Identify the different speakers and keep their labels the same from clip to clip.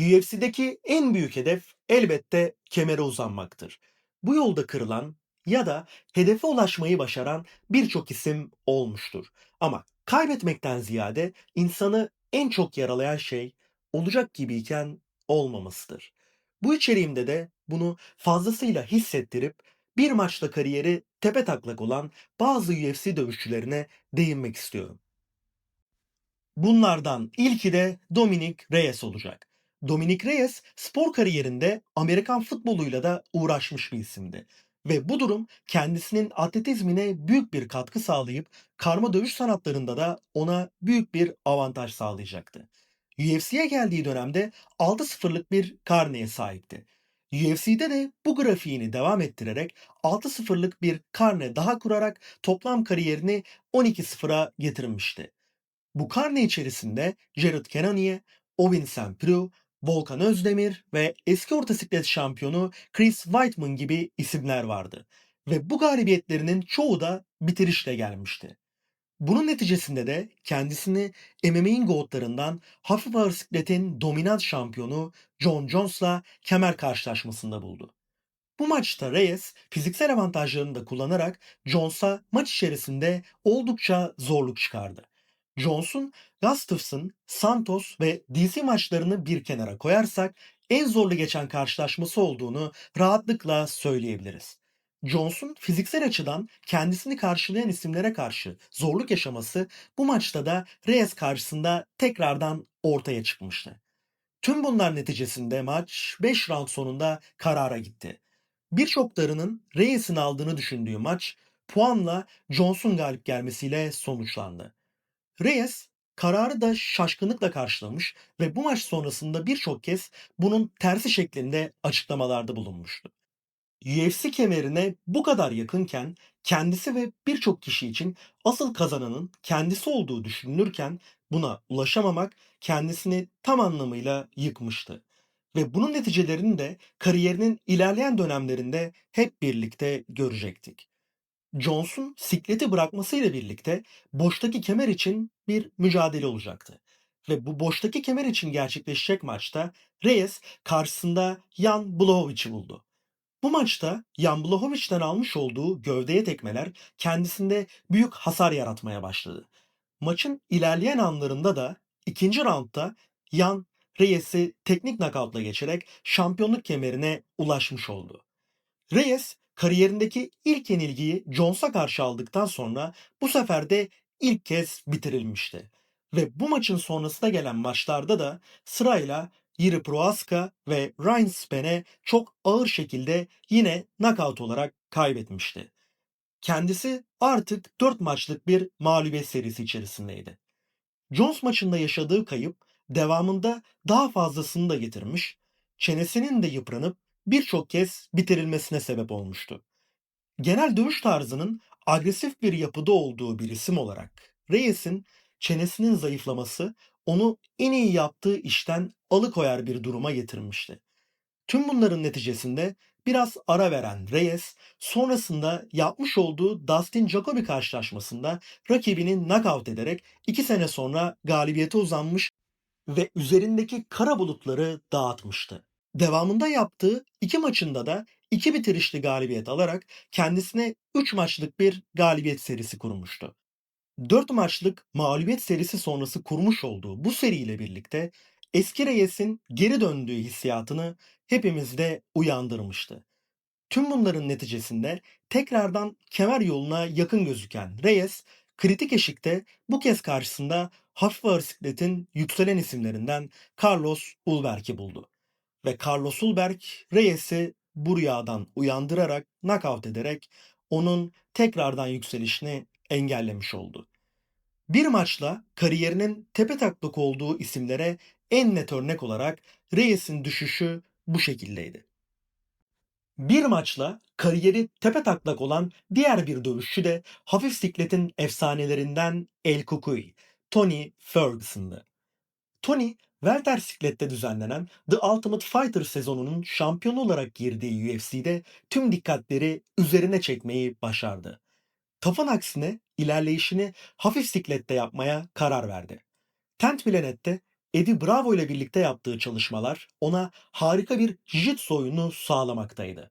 Speaker 1: UFC'deki en büyük hedef elbette kemere uzanmaktır. Bu yolda kırılan ya da hedefe ulaşmayı başaran birçok isim olmuştur. Ama kaybetmekten ziyade insanı en çok yaralayan şey olacak gibiyken olmamasıdır. Bu içeriğimde de bunu fazlasıyla hissettirip bir maçta kariyeri tepetaklak olan bazı UFC dövüşçülerine değinmek istiyorum. Bunlardan ilki de Dominic Reyes olacak. Dominic Reyes spor kariyerinde Amerikan futboluyla da uğraşmış bir isimdi. Ve bu durum kendisinin atletizmine büyük bir katkı sağlayıp karma dövüş sanatlarında da ona büyük bir avantaj sağlayacaktı. UFC'ye geldiği dönemde 6-0'lık bir karneye sahipti. UFC'de de bu grafiğini devam ettirerek 6-0'lık bir karne daha kurarak toplam kariyerini 12-0'a getirmişti. Bu karne içerisinde Jared Cannonier, Ovin St. Preux, Volkan Özdemir ve eski orta siklet şampiyonu Chris Weidman gibi isimler vardı. Ve bu galibiyetlerinin çoğu da bitirişle gelmişti. Bunun neticesinde de kendisini MMA'in goatlarından hafif ağır sikletin dominant şampiyonu John Jones'la kemer karşılaşmasında buldu. Bu maçta Reyes fiziksel avantajlarını da kullanarak Jones'a maç içerisinde oldukça zorluk çıkardı. Jones'un Gustafsson, Santos ve DC maçlarını bir kenara koyarsak en zorlu geçen karşılaşması olduğunu rahatlıkla söyleyebiliriz. Jones'un fiziksel açıdan kendisini karşılayan isimlere karşı zorluk yaşaması bu maçta da Reyes karşısında tekrardan ortaya çıkmıştı. Tüm bunlar neticesinde maç 5 round sonunda karara gitti. Birçoklarının Reyes'in aldığını düşündüğü maç puanla Jones'un galip gelmesiyle sonuçlandı. Reyes kararı da şaşkınlıkla karşılamış ve bu maç sonrasında birçok kez bunun tersi şeklinde açıklamalarda bulunmuştu. UFC kemerine bu kadar yakınken kendisi ve birçok kişi için asıl kazananın kendisi olduğu düşünülürken buna ulaşamamak kendisini tam anlamıyla yıkmıştı. Ve bunun neticelerini de kariyerinin ilerleyen dönemlerinde hep birlikte görecektik. Jones'un sikleti bırakmasıyla birlikte boştaki kemer için bir mücadele olacaktı. Ve bu boştaki kemer için gerçekleşecek maçta Reyes karşısında Jan Blachowicz buldu. Bu maçta Jan Blachowicz'ten almış olduğu gövdeye tekmeler kendisinde büyük hasar yaratmaya başladı. Maçın ilerleyen anlarında da ikinci roundda Jan Reyes'i teknik knockoutla geçerek şampiyonluk kemerine ulaşmış oldu. Reyes kariyerindeki ilk yenilgiyi Jones'a karşı aldıktan sonra bu sefer de ilk kez bitirilmişti. Ve bu maçın sonrasında gelen maçlarda da sırayla Yiri Prohaska ve Ryan Span'e çok ağır şekilde yine knockout olarak kaybetmişti. Kendisi artık 4 maçlık bir mağlubiyet serisi içerisindeydi. Jones maçında yaşadığı kayıp devamında daha fazlasını da getirmiş, çenesinin de yıpranıp birçok kez bitirilmesine sebep olmuştu. Genel dövüş tarzının agresif bir yapıda olduğu bir isim olarak Reyes'in çenesinin zayıflaması onu en iyi yaptığı işten alıkoyar bir duruma getirmişti. Tüm bunların neticesinde biraz ara veren Reyes sonrasında yapmış olduğu Dustin Jacoby karşılaşmasında rakibini knockout ederek 2 sene sonra galibiyete uzanmış ve üzerindeki kara bulutları dağıtmıştı. Devamında yaptığı iki maçında da iki bitirişli galibiyet alarak kendisine 3 maçlık bir galibiyet serisi kurmuştu. 4 maçlık mağlubiyet serisi sonrası kurmuş olduğu bu seriyle birlikte eski Reyes'in geri döndüğü hissiyatını hepimizde uyandırmıştı. Tüm bunların neticesinde tekrardan kemer yoluna yakın gözüken Reyes, kritik eşikte bu kez karşısında hafif ağır yükselen isimlerinden Carlos Ulberg'i buldu. Ve Carlos Ulberg Reyes'i bu rüyadan uyandırarak, knockout ederek onun tekrardan yükselişini engellemiş oldu. Bir maçla kariyerinin tepe taklak olduğu isimlere en net örnek olarak Reyes'in düşüşü bu şekildeydi. Bir maçla kariyeri tepe taklak olan diğer bir dövüşçü de hafif sikletin efsanelerinden El Kukui, Tony Ferguson'dı. Tony, welter siklette düzenlenen The Ultimate Fighter sezonunun şampiyonu olarak girdiği UFC'de tüm dikkatleri üzerine çekmeyi başardı. Taf'ın aksine ilerleyişini hafif siklette yapmaya karar verdi. Tent Planet'te Eddie Bravo ile birlikte yaptığı çalışmalar ona harika bir jiu-jitsu oyunu sağlamaktaydı.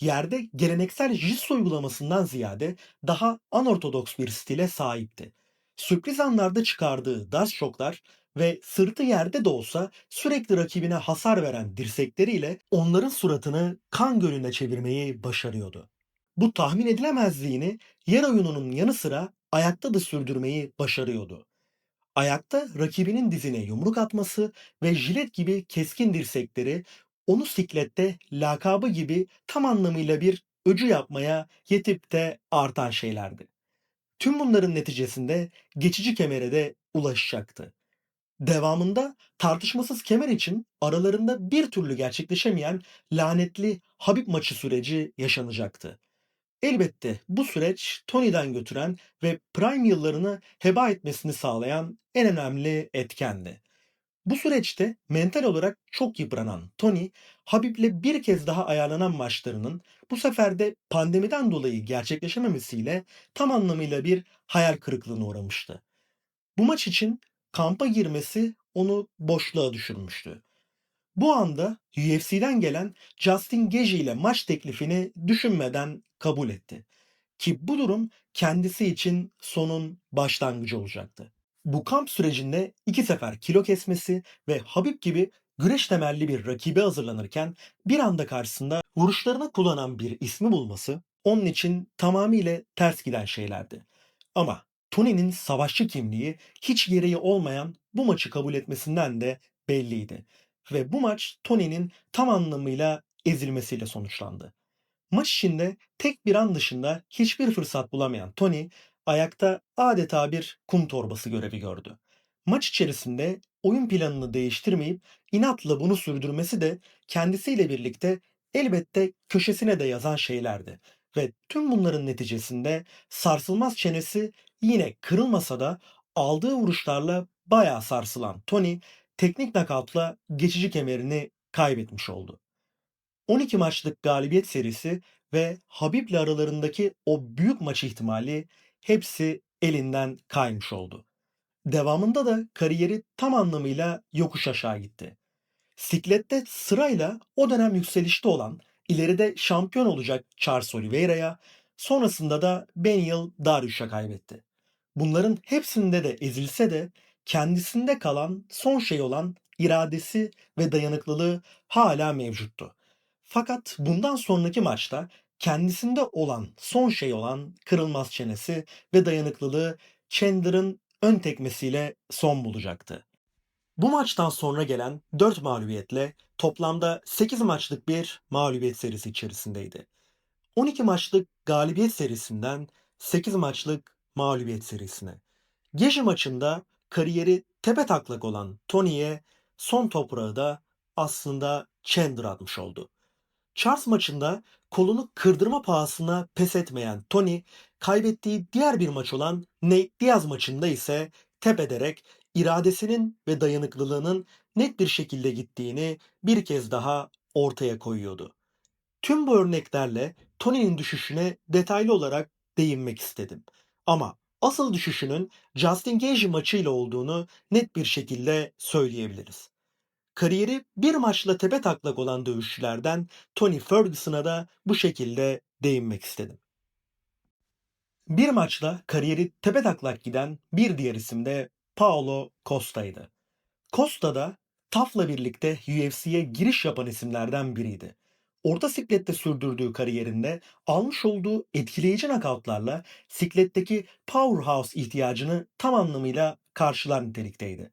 Speaker 1: Yerde geleneksel jiu-jitsu uygulamasından ziyade daha anortodoks bir stile sahipti. Sürpriz anlarda çıkardığı dash şoklar ve sırtı yerde de olsa sürekli rakibine hasar veren dirsekleriyle onların suratını kan gölüne çevirmeyi başarıyordu. Bu tahmin edilemezliğini yer oyununun yanı sıra ayakta da sürdürmeyi başarıyordu. Ayakta rakibinin dizine yumruk atması ve jilet gibi keskin dirsekleri onu siklette lakabı gibi tam anlamıyla bir öcü yapmaya yetip de artan şeylerdi. Tüm bunların neticesinde geçici kemere de ulaşacaktı. Devamında tartışmasız kemer için aralarında bir türlü gerçekleşemeyen lanetli Habib maçı süreci yaşanacaktı. Elbette bu süreç Tony'den götüren ve prime yıllarını heba etmesini sağlayan en önemli etkendi. Bu süreçte mental olarak çok yıpranan Tony, Habib'le bir kez daha ayarlanan maçlarının bu sefer de pandemiden dolayı gerçekleşememesiyle tam anlamıyla bir hayal kırıklığına uğramıştı. Bu maç için kampa girmesi onu boşluğa düşürmüştü. Bu anda UFC'den gelen Justin Gaethje ile maç teklifini düşünmeden kabul etti. Ki bu durum kendisi için sonun başlangıcı olacaktı. Bu kamp sürecinde iki sefer kilo kesmesi ve Habib gibi güreş temelli bir rakibe hazırlanırken bir anda karşısında vuruşlarını kullanan bir ismi bulması onun için tamamıyla ters giden şeylerdi. Ama Tony'nin savaşçı kimliği hiç gereği olmayan bu maçı kabul etmesinden de belliydi. Ve bu maç Tony'nin tam anlamıyla ezilmesiyle sonuçlandı. Maç içinde tek bir an dışında hiçbir fırsat bulamayan Tony ayakta adeta bir kum torbası görevi gördü. Maç içerisinde oyun planını değiştirmeyip inatla bunu sürdürmesi de kendisiyle birlikte elbette köşesine de yazan şeylerdi. Ve tüm bunların neticesinde sarsılmaz çenesi yine kırılmasa da aldığı vuruşlarla bayağı sarsılan Tony teknik nakavtla geçici kemerini kaybetmiş oldu. 12 maçlık galibiyet serisi ve Habib'le aralarındaki o büyük maç ihtimali hepsi elinden kaymış oldu. Devamında da kariyeri tam anlamıyla yokuş aşağı gitti. Siklette sırayla o dönem yükselişte olan, ileride şampiyon olacak Charles Oliveira'ya, sonrasında da Benyil Dariush'a kaybetti. Bunların hepsinde de ezilse de kendisinde kalan son şey olan iradesi ve dayanıklılığı hala mevcuttu. Fakat bundan sonraki maçta kendisinde olan son şey olan kırılmaz çenesi ve dayanıklılığı Chandler'ın ön tekmesiyle son bulacaktı. Bu maçtan sonra gelen 4 mağlubiyetle toplamda 8 maçlık bir mağlubiyet serisi içerisindeydi. 12 maçlık galibiyet serisinden 8 maçlık mağlubiyet serisine. Gezi maçında kariyeri tepe taklak olan Tony'ye son toprağı da aslında Chandler atmış oldu. Charles maçında kolunu kırdırma pahasına pes etmeyen Tony, kaybettiği diğer bir maç olan Nate Diaz maçında ise tep ederek iradesinin ve dayanıklılığının net bir şekilde gittiğini bir kez daha ortaya koyuyordu. Tüm bu örneklerle Tony'nin düşüşüne detaylı olarak değinmek istedim. Ama asıl düşüşünün Justin Gaethje maçıyla olduğunu net bir şekilde söyleyebiliriz. Kariyeri bir maçla tepe taklak olan dövüşçülerden Tony Ferguson'a da bu şekilde değinmek istedim. Bir maçla kariyeri tepe taklak giden bir diğer isim de Paolo Costa'ydı. Costa da TAF'la birlikte UFC'ye giriş yapan isimlerden biriydi. Orta siklette sürdürdüğü kariyerinde almış olduğu etkileyici nakavtlarla sikletteki powerhouse ihtiyacını tam anlamıyla karşılar nitelikteydi.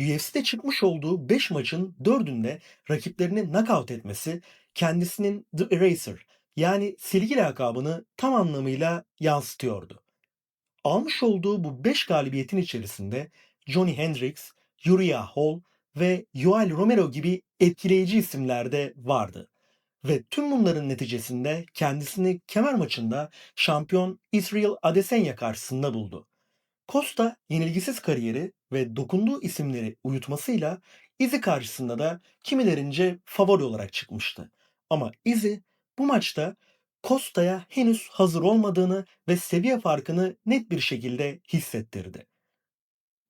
Speaker 1: UFC'de çıkmış olduğu 5 maçın 4'ünde rakiplerini knockout etmesi kendisinin The Eraser yani silgi lakabını tam anlamıyla yansıtıyordu. Almış olduğu bu 5 galibiyetin içerisinde Johnny Hendricks, Uriah Hall ve Yoel Romero gibi etkileyici isimler de vardı. Ve tüm bunların neticesinde kendisini kemer maçında şampiyon Israel Adesanya karşısında buldu. Costa yenilgisiz kariyeri ve dokunduğu isimleri uyutmasıyla Izzy karşısında da kimilerince favori olarak çıkmıştı. Ama Izzy bu maçta Costa'ya henüz hazır olmadığını ve seviye farkını net bir şekilde hissettirdi.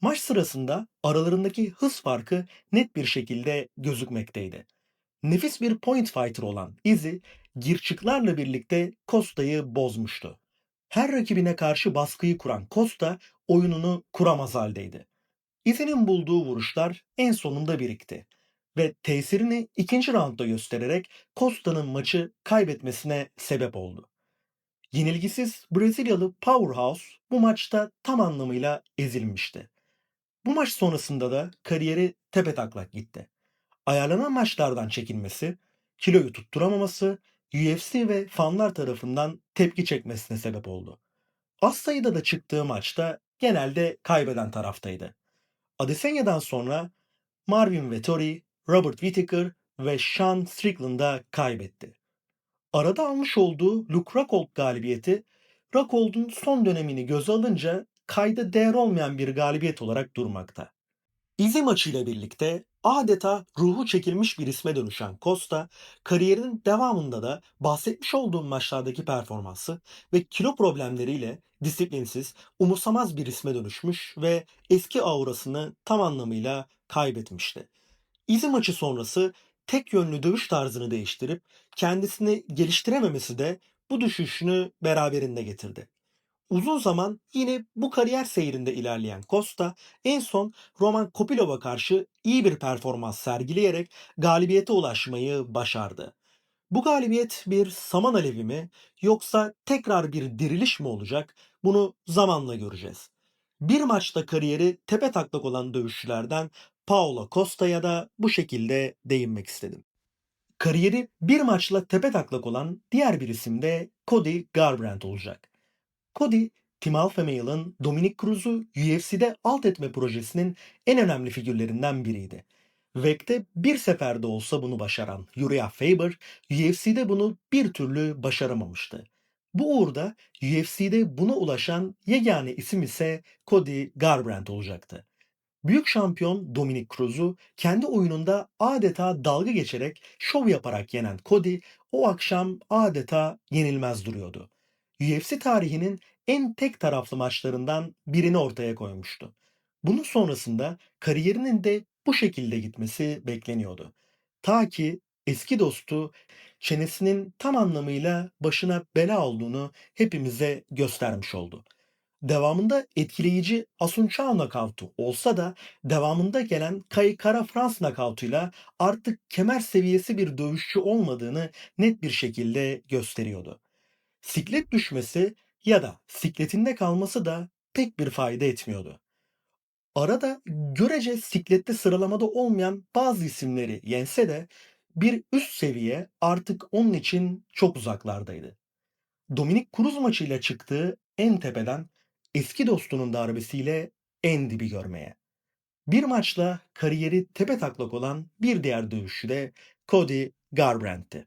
Speaker 1: Maç sırasında aralarındaki hız farkı net bir şekilde gözükmekteydi. Nefis bir point fighter olan Izzy, girçiklerle birlikte Costa'yı bozmuştu. Her rakibine karşı baskıyı kuran Costa oyununu kuramaz haldeydi. Izzy'nin bulduğu vuruşlar en sonunda birikti ve tesirini ikinci roundda göstererek Costa'nın maçı kaybetmesine sebep oldu. Yenilgisiz Brezilyalı Powerhouse bu maçta tam anlamıyla ezilmişti. Bu maç sonrasında da kariyeri tepetaklak gitti. Ayarlanan maçlardan çekilmesi, kiloyu tutturamaması, UFC ve fanlar tarafından tepki çekmesine sebep oldu. Az sayıda da çıktığı maçta genelde kaybeden taraftaydı. Adesanyadan sonra Marvin Vettori, Robert Whittaker ve Sean Strickland'a kaybetti. Arada almış olduğu Luke Rockhold galibiyeti, Rockhold'un son dönemini göze alınca kayda değer olmayan bir galibiyet olarak durmakta. Izzy maçıyla birlikte adeta ruhu çekilmiş bir isme dönüşen Costa, kariyerinin devamında da bahsetmiş olduğum maçlardaki performansı ve kilo problemleriyle disiplinsiz, umursamaz bir isme dönüşmüş ve eski aurasını tam anlamıyla kaybetmişti. Izzy maçı sonrası tek yönlü dövüş tarzını değiştirip kendisini geliştirememesi de bu düşüşünü beraberinde getirdi. Uzun zaman yine bu kariyer seyrinde ilerleyen Costa en son Roman Kopilov'a karşı iyi bir performans sergileyerek galibiyete ulaşmayı başardı. Bu galibiyet bir saman alevi mi yoksa tekrar bir diriliş mi olacak? Bunu zamanla göreceğiz. Bir maçta kariyeri tepe taklak olan dövüşçülerden Paulo Costa'ya da bu şekilde değinmek istedim. Kariyeri bir maçla tepe taklak olan diğer bir isim de Cody Garbrandt olacak. Cody, Tim Alpha Male'ın Dominic Cruz'u UFC'de alt etme projesinin en önemli figürlerinden biriydi. WEC'te bir seferde olsa bunu başaran Uriah Faber, UFC'de bunu bir türlü başaramamıştı. Bu uğurda UFC'de buna ulaşan yegane isim ise Cody Garbrandt olacaktı. Büyük şampiyon Dominic Cruz'u kendi oyununda adeta dalga geçerek şov yaparak yenen Cody o akşam adeta yenilmez duruyordu. UFC tarihinin en tek taraflı maçlarından birini ortaya koymuştu. Bunun sonrasında kariyerinin de bu şekilde gitmesi bekleniyordu. Ta ki eski dostu çenesinin tam anlamıyla başına bela olduğunu hepimize göstermiş oldu. Devamında etkileyici Asunçao nakavtu olsa da devamında gelen Kai Kara Frans nakavtuyla artık kemer seviyesi bir dövüşçü olmadığını net bir şekilde gösteriyordu. Siklet düşmesi ya da sikletinde kalması da pek bir fayda etmiyordu. Arada görece siklette sıralamada olmayan bazı isimleri yense de bir üst seviye artık onun için çok uzaklardaydı. Dominik Cruz maçıyla çıktığı en tepeden eski dostunun darbesiyle en dibi görmeye. Bir maçla kariyeri tepe taklak olan bir diğer dövüşçü de Cody Garbrandt'ti.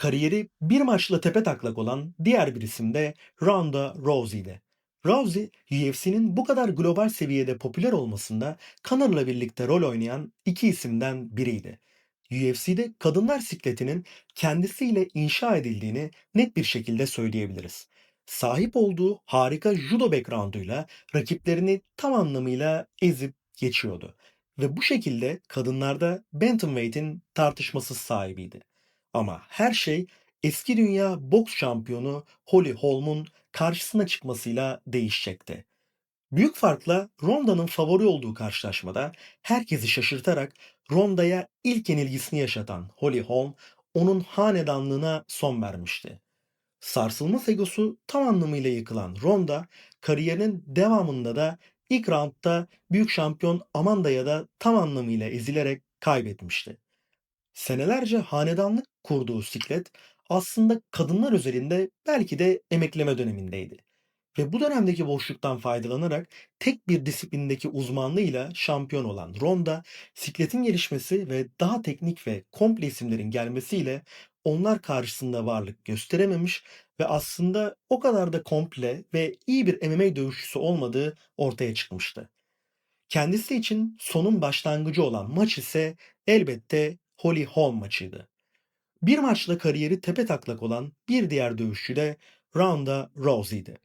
Speaker 1: Kariyeri bir maçla tepe taklak olan diğer bir isim de Ronda Rousey'di. Rousey, UFC'nin bu kadar global seviyede popüler olmasında Conor'la birlikte rol oynayan iki isimden biriydi. UFC'de kadınlar sikletinin kendisiyle inşa edildiğini net bir şekilde söyleyebiliriz. Sahip olduğu harika judo background'uyla rakiplerini tam anlamıyla ezip geçiyordu. Ve bu şekilde kadınlarda Bantamweight'in tartışmasız sahibiydi. Ama her şey eski dünya boks şampiyonu Holly Holm'un karşısına çıkmasıyla değişecekti. Büyük farkla Ronda'nın favori olduğu karşılaşmada herkesi şaşırtarak Ronda'ya ilk yenilgisini yaşatan Holly Holm onun hanedanlığına son vermişti. Sarsılmaz egosu tam anlamıyla yıkılan Ronda kariyerinin devamında da ilk roundda büyük şampiyon Amanda'ya da tam anlamıyla ezilerek kaybetmişti. Senelerce hanedanlık kurduğu siklet aslında kadınlar özelinde belki de emekleme dönemindeydi. Ve bu dönemdeki boşluktan faydalanarak tek bir disiplindeki uzmanlığıyla şampiyon olan Ronda, sikletin gelişmesi ve daha teknik ve komple isimlerin gelmesiyle onlar karşısında varlık gösterememiş ve aslında o kadar da komple ve iyi bir MMA dövüşçüsü olmadığı ortaya çıkmıştı. Kendisi için sonun başlangıcı olan maç ise elbette Holly Holm maçıydı. Bir maçla kariyeri tepe taklak olan bir diğer dövüşçü de Ronda Rousey'di.